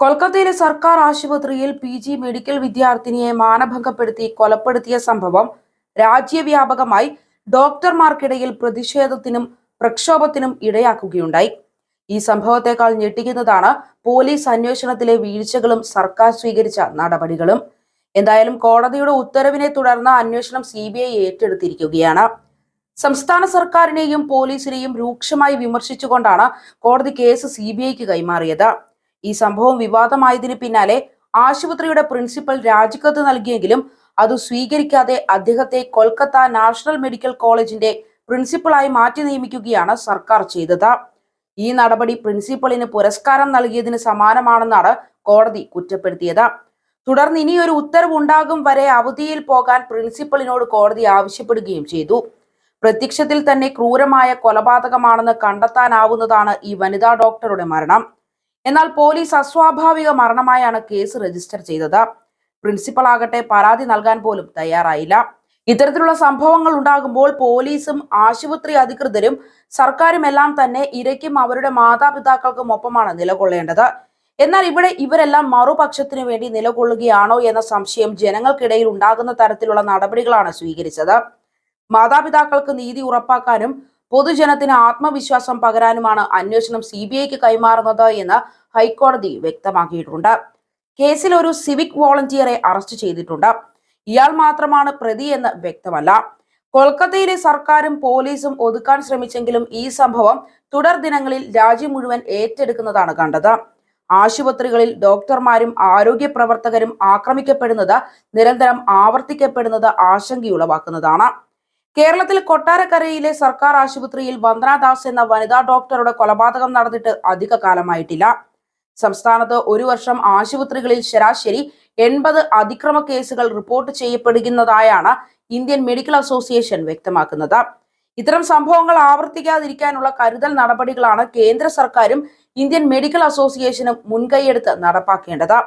കൊൽക്കത്തയിലെ സർക്കാർ ആശുപത്രിയിൽ പി ജി മെഡിക്കൽ വിദ്യാർത്ഥിനിയെ മാനഭംഗപ്പെടുത്തി കൊലപ്പെടുത്തിയ സംഭവം രാജ്യവ്യാപകമായി ഡോക്ടർമാർക്കിടയിൽ പ്രതിഷേധത്തിനും പ്രക്ഷോഭത്തിനും ഇടയാക്കുകയുണ്ടായി. ഈ സംഭവത്തെക്കാൾ ഞെട്ടിക്കുന്നതാണ് പോലീസ് അന്വേഷണത്തിലെ വീഴ്ചകളും സർക്കാർ സ്വീകരിച്ച നടപടികളും. എന്തായാലും കോടതിയുടെ ഉത്തരവിനെ തുടർന്ന് അന്വേഷണം സി ബി ഐ ഏറ്റെടുത്തിരിക്കുകയാണ്. സംസ്ഥാന സർക്കാരിനെയും പോലീസിനെയും രൂക്ഷമായി വിമർശിച്ചുകൊണ്ടാണ് കോടതി കേസ് സി ബി ഐക്ക് കൈമാറിയത്. ഈ സംഭവം വിവാദമായതിന് പിന്നാലെ ആശുപത്രിയുടെ പ്രിൻസിപ്പൽ രാജിക്കത്ത് നൽകിയെങ്കിലും അത് സ്വീകരിക്കാതെ അദ്ദേഹത്തെ കൊൽക്കത്ത നാഷണൽ മെഡിക്കൽ കോളേജിന്റെ പ്രിൻസിപ്പളായി മാറ്റി നിയമിക്കുകയാണ് സർക്കാർ ചെയ്തത്. ഈ നടപടി പ്രിൻസിപ്പളിന് പുരസ്കാരം നൽകിയതിന് സമാനമാണെന്നാണ് കോടതി കുറ്റപ്പെടുത്തിയത്. തുടർന്ന് ഇനിയൊരു ഉത്തരവ് ഉണ്ടാകും വരെ അവധിയിൽ പോകാൻ പ്രിൻസിപ്പളിനോട് കോടതി ആവശ്യപ്പെടുകയും ചെയ്തു. പ്രത്യക്ഷത്തിൽ തന്നെ ക്രൂരമായ കൊലപാതകമാണെന്ന് കണ്ടെത്താനാവുന്നതാണ് ഈ വനിതാ ഡോക്ടറുടെ മരണം. എന്നാൽ പോലീസ് അസ്വാഭാവിക മരണമായാണ് കേസ് രജിസ്റ്റർ ചെയ്തത്. പ്രിൻസിപ്പൽ ആകട്ടെ പരാതി നൽകാൻ പോലും തയ്യാറായില്ല. ഇത്തരത്തിലുള്ള സംഭവങ്ങൾ ഉണ്ടാകുമ്പോൾ പോലീസും ആശുപത്രി അധികൃതരും സർക്കാരും എല്ലാം തന്നെ ഇരയ്ക്കും അവരുടെ മാതാപിതാക്കൾക്കും ഒപ്പമാണ് നിലകൊള്ളേണ്ടത്. എന്നാൽ ഇവിടെ ഇവരെല്ലാം മറുപക്ഷത്തിനു വേണ്ടി നിലകൊള്ളുകയാണോ എന്ന സംശയം ജനങ്ങൾക്കിടയിൽ ഉണ്ടാകുന്ന തരത്തിലുള്ള നടപടികളാണ് സ്വീകരിച്ചത്. മാതാപിതാക്കൾക്ക് നീതി ഉറപ്പാക്കാനും പൊതുജനത്തിന് ആത്മവിശ്വാസം പകരാനുമാണ് അന്വേഷണം സി ബി ഐക്ക് കൈമാറുന്നത് എന്ന് ഹൈക്കോടതി വ്യക്തമാക്കിയിട്ടുണ്ട്. കേസിൽ ഒരു സിവിക് വോളണ്ടിയറെ അറസ്റ്റ് ചെയ്തിട്ടുണ്ട്. ഇയാൾ മാത്രമാണ് പ്രതി എന്ന് വ്യക്തമല്ല. കൊൽക്കത്തയിലെ സർക്കാരും പോലീസും ഒതുക്കാൻ ശ്രമിച്ചെങ്കിലും ഈ സംഭവം തുടർ ദിനങ്ങളിൽ രാജ്യം മുഴുവൻ ഏറ്റെടുക്കുന്നതാണ് കണ്ടത്. ആശുപത്രികളിൽ ഡോക്ടർമാരും ആരോഗ്യ പ്രവർത്തകരും ആക്രമിക്കപ്പെടുന്നത് നിരന്തരം ആവർത്തിക്കപ്പെടുന്നത് ആശങ്കയുളവാക്കുന്നതാണ്. കേരളത്തിൽ കൊട്ടാരക്കരയിലെ സർക്കാർ ആശുപത്രിയിൽ വന്ദനാദാസ് എന്ന വനിതാ ഡോക്ടറുടെ കൊലപാതകം നടന്നിട്ട് അധിക കാലമായിട്ടില്ല സംസ്ഥാനത്ത് ഒരു വർഷം ആശുപത്രികളിൽ ശരാശരി എൺപത് അതിക്രമ കേസുകൾ റിപ്പോർട്ട് ചെയ്യപ്പെടുന്നതായാണ് ഇന്ത്യൻ മെഡിക്കൽ അസോസിയേഷൻ വ്യക്തമാക്കുന്നത്. ഇത്തരം സംഭവങ്ങൾ ആവർത്തിക്കാതിരിക്കാനുള്ള കരുതൽ നടപടികളാണ് കേന്ദ്ര സർക്കാരും ഇന്ത്യൻ മെഡിക്കൽ അസോസിയേഷനും മുൻകൈയെടുത്ത് നടപ്പാക്കേണ്ടത്.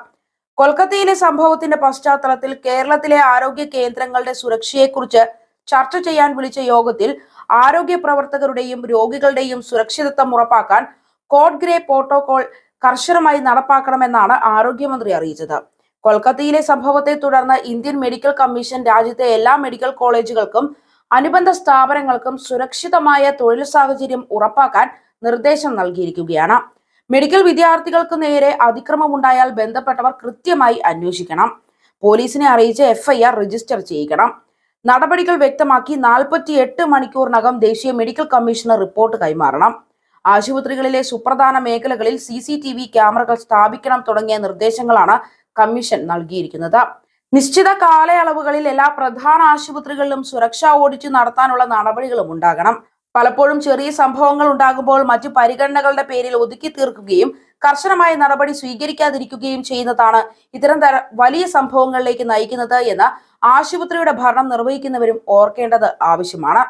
കൊൽക്കത്തയിലെ സംഭവത്തിന്റെ പശ്ചാത്തലത്തിൽ കേരളത്തിലെ ആരോഗ്യ കേന്ദ്രങ്ങളുടെ സുരക്ഷയെക്കുറിച്ച് ചർച്ച ചെയ്യാൻ വിളിച്ച യോഗത്തിൽ ആരോഗ്യ പ്രവർത്തകരുടെയും രോഗികളുടെയും സുരക്ഷിതത്വം ഉറപ്പാക്കാൻ കോഡ് ഗ്രേ പ്രോട്ടോകോൾ കർശനമായി നടപ്പാക്കണമെന്നാണ് ആരോഗ്യമന്ത്രി അറിയിച്ചത്. കൊൽക്കത്തയിലെ സംഭവത്തെ തുടർന്ന് ഇന്ത്യൻ മെഡിക്കൽ കമ്മീഷൻ രാജ്യത്തെ എല്ലാ മെഡിക്കൽ കോളേജുകൾക്കും അനുബന്ധ സ്ഥാപനങ്ങൾക്കും സുരക്ഷിതമായ തൊഴിൽ സാഹചര്യം ഉറപ്പാക്കാൻ നിർദ്ദേശം നൽകിയിരിക്കുകയാണ്. മെഡിക്കൽ വിദ്യാർത്ഥികൾക്ക് നേരെ അതിക്രമമുണ്ടായാൽ ബന്ധപ്പെട്ടവർ കൃത്യമായി അന്വേഷിക്കണം. പോലീസിനെ അറിയിച്ച് എഫ്ഐആർ രജിസ്റ്റർ ചെയ്യിക്കണം. നടപടികൾ വ്യക്തമാക്കി നാൽപ്പത്തി എട്ട് മണിക്കൂറിനകം ദേശീയ മെഡിക്കൽ കമ്മീഷണർ റിപ്പോർട്ട് കൈമാറണം. ആശുപത്രികളിലെ സുപ്രധാന മേഖലകളിൽ സി സി ടി വി ക്യാമറകൾ സ്ഥാപിക്കണം തുടങ്ങിയ നിർദ്ദേശങ്ങളാണ് കമ്മീഷൻ നൽകിയിരിക്കുന്നത്. നിശ്ചിത കാലയളവുകളിൽ എല്ലാ പ്രധാന ആശുപത്രികളിലും സുരക്ഷാ ഓഡിറ്റ് നടത്താനുള്ള നടപടികളും ഉണ്ടാകണം. പലപ്പോഴും ചെറിയ സംഭവങ്ങൾ ഉണ്ടാകുമ്പോൾ മറ്റു പരിഗണനകളുടെ പേരിൽ ഒതുക്കി തീർക്കുകയും കർശനമായ നടപടി സ്വീകരിക്കാതിരിക്കുകയും ചെയ്യുന്നതാണ് ഇത്തരം തര വലിയ സംഭവങ്ങളിലേക്ക് നയിക്കുന്നത് എന്ന് ആശുപത്രിയുടെ ഭരണം നിർവഹിക്കുന്നവരും ഓർക്കേണ്ടത് ആവശ്യമാണ്.